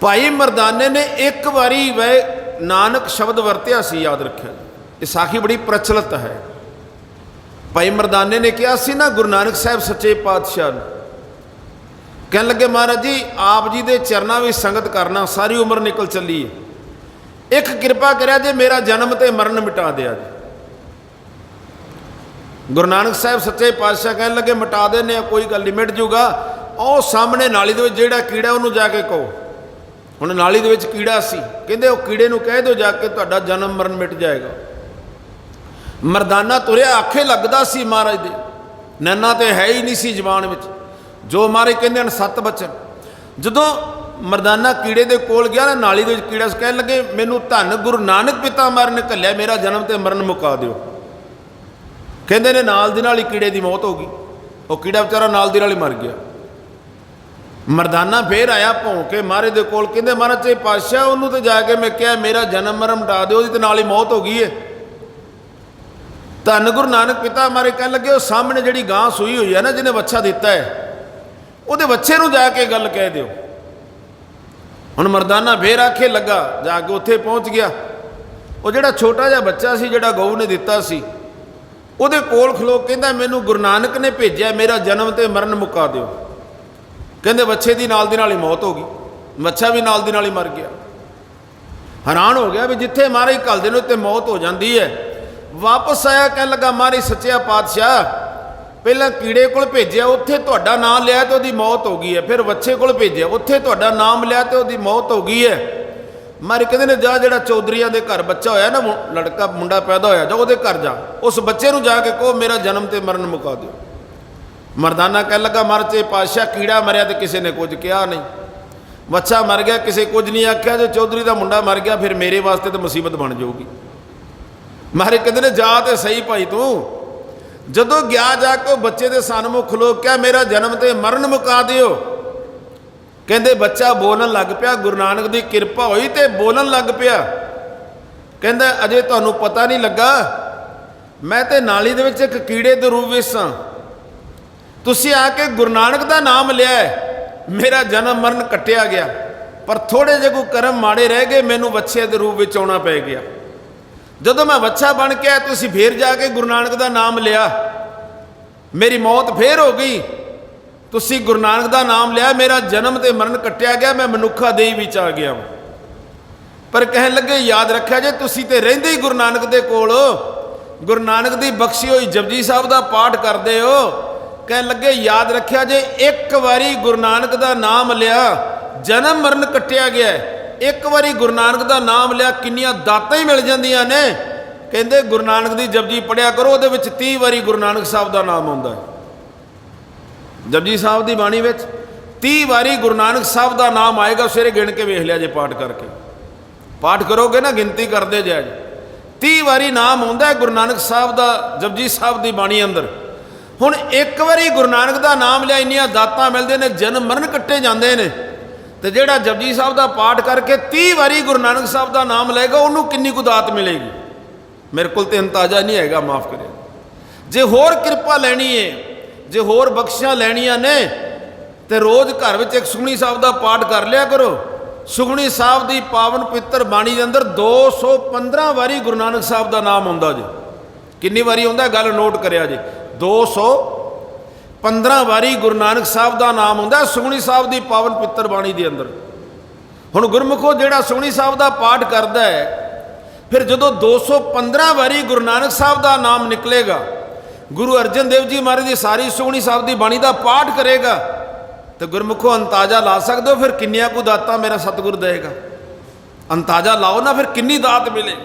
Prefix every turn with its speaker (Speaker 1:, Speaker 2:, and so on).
Speaker 1: ਭਾਈ ਮਰਦਾਨੇ ਨੇ ਇੱਕ ਵਾਰੀ ਵੈ ਨਾਨਕ ਸ਼ਬਦ ਵਰਤਿਆ ਸੀ, ਯਾਦ ਰੱਖਿਆ ਇਹ ਸਾਖੀ ਬੜੀ ਪ੍ਰਚਲਿਤ ਹੈ। ਭਾਈ ਮਰਦਾਨੇ ਨੇ ਕਿਹਾ ਸੀ ਨਾ, ਗੁਰੂ ਨਾਨਕ ਸਾਹਿਬ ਸੱਚੇ ਪਾਤਸ਼ਾਹ ਨੂੰ। ਕਹਿਣ ਲੱਗੇ, ਮਹਾਰਾਜ ਜੀ, ਆਪ ਜੀ ਦੇ ਚਰਨਾਂ ਵਿੱਚ ਸੰਗਤ ਕਰਨਾ, ਸਾਰੀ ਉਮਰ ਨਿਕਲ ਚੱਲੀ ਹੈ ਇੱਕ ਕਿਰਪਾ ਕਰਿਆ ਜੇ, ਮੇਰਾ ਜਨਮ ਤੇ ਮਰਨ ਮਿਟਾ ਦਿਆ ਜੀ। ਗੁਰੂ ਨਾਨਕ ਸਾਹਿਬ ਸੱਚੇ ਪਾਤਸ਼ਾਹ ਕਹਿਣ ਲੱਗੇ, ਮਿਟਾ ਦੇਨੇ ਆ, ਕੋਈ ਗੱਲ ਨਹੀਂ, ਮਿਟ ਜੂਗਾ। ਉਹ ਸਾਹਮਣੇ ਨਾਲੀ ਦੇ ਵਿੱਚ ਜਿਹੜਾ ਕੀੜਾ, ਉਹਨੂੰ ਜਾ ਕੇ ਕਹੋ। ਹੁਣ ਨਾਲੀ ਦੇ ਵਿੱਚ ਕੀੜਾ ਸੀ। ਕਹਿੰਦੇ ਉਹ ਕੀੜੇ ਨੂੰ ਕਹਿ ਦਿਓ ਜਾ ਕੇ ਤੁਹਾਡਾ ਜਨਮ ਮਰਨ ਮਿਟ ਜਾਏਗਾ। ਮਰਦਾਨਾ ਤੁਰਿਆ, ਆਖੇ ਲੱਗਦਾ ਸੀ ਮਹਾਰਾਜ ਦੇ। ਨੈਣਾ ਤੇ ਹੈ ਹੀ ਨਹੀਂ ਸੀ ਜ਼ਬਾਨ ਵਿੱਚ। ਜੋ ਮਾਰੇ ਕਹਿੰਦੇ ਹਨ ਸੱਤ ਬਚਨ। ਜਦੋਂ ਮਰਦਾਨਾ ਕੀੜੇ ਦੇ ਕੋਲ ਗਿਆ ਨਾ, ਨਾਲੀ ਦੇ ਵਿੱਚ ਕੀੜਾ ਸੀ, ਕਹਿਣ ਲੱਗੇ, ਮੈਨੂੰ ਧੰਨ ਗੁਰੂ ਨਾਨਕ ਪਿਤਾ ਮਰਨ ਘੱਲਿਆ, ਮੇਰਾ ਜਨਮ ਤੇ ਮਰਨ ਮੁਕਾ ਦਿਓ। ਕਹਿੰਦੇ ਨੇ, ਨਾਲ ਦੀ ਨਾਲ ਹੀ ਕੀੜੇ ਦੀ ਮੌਤ ਹੋ ਗਈ। ਉਹ ਕੀੜਾ ਵਿਚਾਰਾ ਨਾਲ ਦੀ ਨਾਲ ਹੀ ਮਰ ਗਿਆ। ਮਰਦਾਨਾ ਫੇਰ ਆਇਆ ਭੌਂ ਕੇ ਮਹਾਰਾਜ ਦੇ ਕੋਲ ਕਹਿੰਦੇ, ਮਹਾਰਾਜ, ਜੀ ਪਾਤਸ਼ਾਹ ਉਹਨੂੰ ਤੇ ਜਾ ਕੇ ਮੈਂ ਕਿਹਾ, ਮੇਰਾ ਜਨਮ ਮਰਨ ਮਿਟਾ ਦਿਓ, ਉਹਦੀ ਤੇ ਨਾਲ ਹੀ ਮੌਤ ਹੋ ਗਈ ਏ। ਧੰਨ ਗੁਰੂ ਨਾਨਕ ਪਿਤਾ ਮਾਰੇ ਕਹਿਣ ਲੱਗੇ, ਉਹ ਸਾਹਮਣੇ ਜਿਹੜੀ ਗਾਂ ਸੂਈ ਹੋਈ ਹੈ ਨਾ, ਜਿਹਨੇ ਬੱਚਾ ਦਿੱਤਾ ਹੈ ਉਹਦੇ ਬੱਚੇ ਨੂੰ ਜਾ ਕੇ ਗੱਲ ਕਹਿ ਦਿਓ। ਹੁਣ ਮਰਦਾਨਾ ਫੇਰ ਆਖੇ ਲੱਗਾ, ਜਾ ਕੇ ਉੱਥੇ ਪਹੁੰਚ ਗਿਆ। ਉਹ ਜਿਹੜਾ ਛੋਟਾ ਜਿਹਾ ਬੱਚਾ ਸੀ, ਜਿਹੜਾ ਗਊ ਨੇ ਦਿੱਤਾ ਸੀ, ਉਹਦੇ ਕੋਲ ਖਲੋ ਕਹਿੰਦਾ, ਮੈਨੂੰ ਗੁਰੂ ਨਾਨਕ ਨੇ ਭੇਜਿਆ, ਮੇਰਾ ਜਨਮ ਤੇ ਮਰਨ ਮੁਕਾ ਦਿਓ। ਕਹਿੰਦੇ ਬੱਚੇ ਦੀ ਨਾਲ ਦੀ ਨਾਲ ਹੀ ਮੌਤ ਹੋ ਗਈ। ਬੱਚਾ ਵੀ ਨਾਲ ਦੀ ਨਾਲ ਹੀ ਮਰ ਗਿਆ। ਹੈਰਾਨ ਹੋ ਗਿਆ ਵੀ ਜਿੱਥੇ ਮਹਾਰਾਜ ਘੱਲਦੇ ਨੇ ਉੱਤੇ ਮੌਤ ਹੋ ਜਾਂਦੀ ਹੈ, ਵਾਪਸ ਆਇਆ ਕਹਿਣ ਲੱਗਾ, ਮਹਾਰਾਜ ਸੱਚਿਆ ਪਾਤਸ਼ਾਹ, ਪਹਿਲਾਂ ਕੀੜੇ ਕੋਲ ਭੇਜਿਆ, ਉੱਥੇ ਤੁਹਾਡਾ ਨਾਮ ਲਿਆ ਤੇ ਉਹਦੀ ਮੌਤ ਹੋ ਗਈ ਹੈ। ਫਿਰ ਬੱਚੇ ਕੋਲ ਭੇਜਿਆ, ਉੱਥੇ ਤੁਹਾਡਾ ਨਾਮ ਲਿਆ ਤੇ ਉਹਦੀ ਮੌਤ ਹੋ ਗਈ ਹੈ। ਮਾਰੇ ਕਹਿੰਦੇ ਨੇ, ਜਾ ਜਿਹੜਾ ਚੌਧਰੀਆਂ ਦੇ ਘਰ ਬੱਚਾ ਹੋਇਆ ਨਾ ਲੜਕਾ, ਮੁੰਡਾ ਪੈਦਾ ਹੋਇਆ, ਜਾ ਉਹਦੇ ਘਰ ਜਾ। ਉਸ ਬੱਚੇ ਨੂੰ ਜਾ ਕੇ ਕਹੋ, ਮੇਰਾ ਜਨਮ ਤੇ ਮਰਨ ਮੁਕਾ ਦਿਓ। ਮਰਦਾਨਾ ਕਹਿ ਲੱਗਾ ਮਰਚੇ ਤੇ ਪਾਤਸ਼ਾਹ ਕੀੜਾ ਮਰਿਆ ਤੇ ਕਿਸੇ ਨੇ ਕੁਝ ਕਿਹਾ ਨਹੀਂ। ਬੱਚਾ ਮਰ ਗਿਆ, ਕਿਸੇ ਕੁਝ ਨਹੀਂ ਆਖਿਆ, ਜੇ ਚੌਧਰੀ ਦਾ ਮੁੰਡਾ ਮਰ ਗਿਆ, ਫਿਰ ਮੇਰੇ ਵਾਸਤੇ ਤਾਂ ਮੁਸੀਬਤ ਬਣ ਜਾਊਗੀ। ਮਾਰੇ ਕਹਿੰਦੇ ਨੇ, ਜਾ ਤੇ ਸਹੀ ਭਾਈ ਤੂੰ। ਜਦੋਂ ਗਿਆ ਜਾ ਕੇ ਉਹ ਬੱਚੇ ਦੇ ਸਾਹਮਣੇ ਖਲੋ ਕਿਹਾ, ਮੇਰਾ ਜਨਮ ਤੇ ਮਰਨ ਮੁਕਾ ਦਿਓ। ਕਹਿੰਦੇ, ਬੱਚਾ ਬੋਲਣ ਲੱਗ ਪਿਆ, ਗੁਰੂ ਨਾਨਕ ਦੀ ਕਿਰਪਾ ਹੋਈ ਤੇ ਬੋਲਣ ਲੱਗ ਪਿਆ। ਕਹਿੰਦਾ, ਅਜੇ ਤੁਹਾਨੂੰ ਪਤਾ ਨਹੀਂ ਲੱਗਾ, ਮੈਂ ਤੇ ਨਾਲੀ ਦੇ ਵਿੱਚ ਇੱਕ ਕੀੜੇ ਦੇ ਰੂਪ ਵਿੱਚ ਸਾਂ। ਤੁਸੀਂ ਆ ਕੇ ਗੁਰੂ ਨਾਨਕ ਦਾ ਨਾਮ ਲਿਆ ਮੇਰਾ ਜਨਮ ਮਰਨ ਕੱਟਿਆ ਗਿਆ। ਪਰ ਥੋੜੇ ਜਿਹੇ ਕੋ ਕਰਮ ਮਾੜੇ ਰਹਿ ਗਏ, ਮੈਨੂੰ ਵੱਛੇ ਦੇ ਰੂਪ ਵਿੱਚ ਆਉਣਾ ਪੈ ਗਿਆ। ਜਦੋਂ ਮੈਂ ਵੱਛਾ ਬਣ ਕੇ ਤੁਸੀਂ ਫੇਰ ਜਾ ਕੇ ਗੁਰੂ ਨਾਨਕ ਦਾ ਨਾਮ ਲਿਆ। ਮੇਰੀ ਮੌਤ ਫੇਰ ਹੋ ਗਈ। ਤੁਸੀਂ ਗੁਰੂ ਨਾਨਕ ਦਾ ਨਾਮ ਲਿਆ, ਮੇਰਾ ਜਨਮ ਤੇ ਮਰਨ ਕੱਟਿਆ ਗਿਆ, ਮੈਂ ਮਨੁੱਖਾ ਦੇਹੀ ਵਿੱਚ ਆ ਗਿਆ ਵਾਂ। ਪਰ ਕਹਿਣ ਲੱਗੇ, ਯਾਦ ਰੱਖਿਆ ਜੇ, ਤੁਸੀਂ ਤੇ ਰਹਿੰਦੇ ਹੀ ਗੁਰੂ ਨਾਨਕ ਦੇ ਕੋਲ। ਗੁਰੂ ਨਾਨਕ ਦੀ ਬਖਸ਼ੀ ਹੋਈ ਜਪਜੀ ਸਾਹਿਬ ਦਾ ਪਾਠ ਕਰਦੇ ਹੋ। ਕਹਿਣ ਲੱਗੇ, ਯਾਦ ਰੱਖਿਆ ਜੇ ਇੱਕ ਵਾਰੀ ਗੁਰੂ ਨਾਨਕ ਦਾ ਨਾਮ ਲਿਆ, ਜਨਮ ਮਰਨ ਕੱਟਿਆ ਗਿਆ ਇੱਕ ਵਾਰੀ ਗੁਰੂ ਨਾਨਕ ਦਾ ਨਾਮ ਲਿਆ, ਕਿੰਨੀਆਂ ਦਾਤਾਂ ਹੀ ਮਿਲ ਜਾਂਦੀਆਂ ਨੇ। ਕਹਿੰਦੇ, ਗੁਰੂ ਨਾਨਕ ਦੀ ਜਪਜੀ ਪੜਿਆ ਕਰੋ, ਉਹਦੇ ਵਿੱਚ 30 ਵਾਰੀ ਗੁਰੂ ਨਾਨਕ ਸਾਹਿਬ ਦਾ ਨਾਮ ਆਉਂਦਾ ਹੈ। ਜਪਜੀ ਸਾਹਿਬ ਦੀ ਬਾਣੀ ਵਿੱਚ 30 ਵਾਰੀ ਗੁਰੂ ਨਾਨਕ ਸਾਹਿਬ ਦਾ ਨਾਮ ਆਏਗਾ, ਸਵੇਰੇ ਗਿਣ ਕੇ ਵੇਖ ਲਿਆ ਜੇ ਪਾਠ ਕਰਕੇ। ਪਾਠ ਕਰੋਗੇ ਨਾ, ਗਿਣਤੀ ਕਰਦੇ ਜਾਇ 30 ਵਾਰੀ ਨਾਮ ਆਉਂਦਾ ਹੈ ਗੁਰੂ ਨਾਨਕ ਸਾਹਿਬ ਦਾ, ਜਪਜੀ ਸਾਹਿਬ ਦੀ ਬਾਣੀ ਅੰਦਰ। ਹੁਣ ਇੱਕ ਵਾਰੀ ਗੁਰੂ ਨਾਨਕ ਦਾ ਨਾਮ ਲਿਆ, ਇੰਨੀਆਂ ਦਾਤਾਂ ਮਿਲਦੇ ਨੇ ਜਨਮ ਮਰਨ ਕੱਟੇ ਜਾਂਦੇ ਨੇ। ਤੇ ਜਿਹੜਾ ਜਪਜੀ ਸਾਹਿਬ ਦਾ ਪਾਠ ਕਰਕੇ 30 ਵਾਰੀ ਗੁਰੂ ਨਾਨਕ ਸਾਹਿਬ ਦਾ ਨਾਮ ਲਏਗਾ, ਉਹਨੂੰ ਕਿੰਨੀ ਕੁ ਦਾਤ ਮਿਲੇਗੀ? ਮੇਰੇ ਕੋਲ ਤੇ ਅੰਤਾਜ਼ਾ ਨਹੀਂ ਹੈਗਾ, ਮਾਫ ਕਰਿਓ। ਜੇ ਹੋਰ ਕਿਰਪਾ ਲੈਣੀ ਹੈ ਜੇ ਹੋਰ ਬਖਸ਼ਿਸ਼ਾਂ ਲੈਣੀਆਂ ਨੇ, ਤੇ ਰੋਜ਼ ਘਰ ਵਿੱਚ ਇੱਕ ਸੁਖਣੀ ਸਾਹਿਬ ਦਾ ਪਾਠ ਕਰ ਲਿਆ ਕਰੋ। ਸੁਖਣੀ ਸਾਹਿਬ ਦੀ ਪਾਵਨ ਪਵਿੱਤਰ ਬਾਣੀ ਦੇ ਅੰਦਰ 215 ਵਾਰੀ ਗੁਰੂ ਨਾਨਕ ਸਾਹਿਬ ਦਾ ਨਾਮ ਆਉਂਦਾ ਜੀ। ਕਿੰਨੀ ਵਾਰੀ ਆਉਂਦਾ, ਗੱਲ ਨੋਟ ਕਰਿਆ ਜੀ। 215 ਵਾਰੀ ਗੁਰੂ ਨਾਨਕ ਸਾਹਿਬ ਦਾ ਨਾਮ ਆਉਂਦਾ ਸੁਖਣੀ ਸਾਹਿਬ ਦੀ ਪਾਵਨ ਪਿੱਤਰ ਬਾਣੀ ਦੇ ਅੰਦਰ। ਹੁਣ ਗੁਰਮੁਖੋ ਜਿਹੜਾ ਸੁਖਣੀ ਸਾਹਿਬ ਦਾ ਪਾਠ ਕਰਦਾ ਹੈ, ਫਿਰ ਜਦੋਂ 215 ਵਾਰੀ ਗੁਰੂ ਨਾਨਕ ਸਾਹਿਬ ਦਾ ਨਾਮ ਨਿਕਲੇਗਾ, ਗੁਰੂ ਅਰਜਨ ਦੇਵ ਜੀ ਮਹਾਰਾਜ ਦੀ ਸਾਰੀ ਸੁਖਣੀ ਸਾਹਿਬ ਦੀ ਬਾਣੀ ਦਾ ਪਾਠ ਕਰੇਗਾ, ਤੇ ਗੁਰਮੁਖੋ ਅੰਤਾਜ਼ਾ ਲਾ ਸਕਦੇ ਹੋ, ਫਿਰ ਕਿੰਨੀਆਂ ਕੁ ਦਾਤਾਂ ਮੇਰਾ ਸਤਿਗੁਰ ਦੇਗਾ ਅੰਤਾਜ਼ਾ ਲਾਓ ਨਾ, ਫਿਰ ਕਿੰਨੀ ਦਾਤ ਮਿਲੇ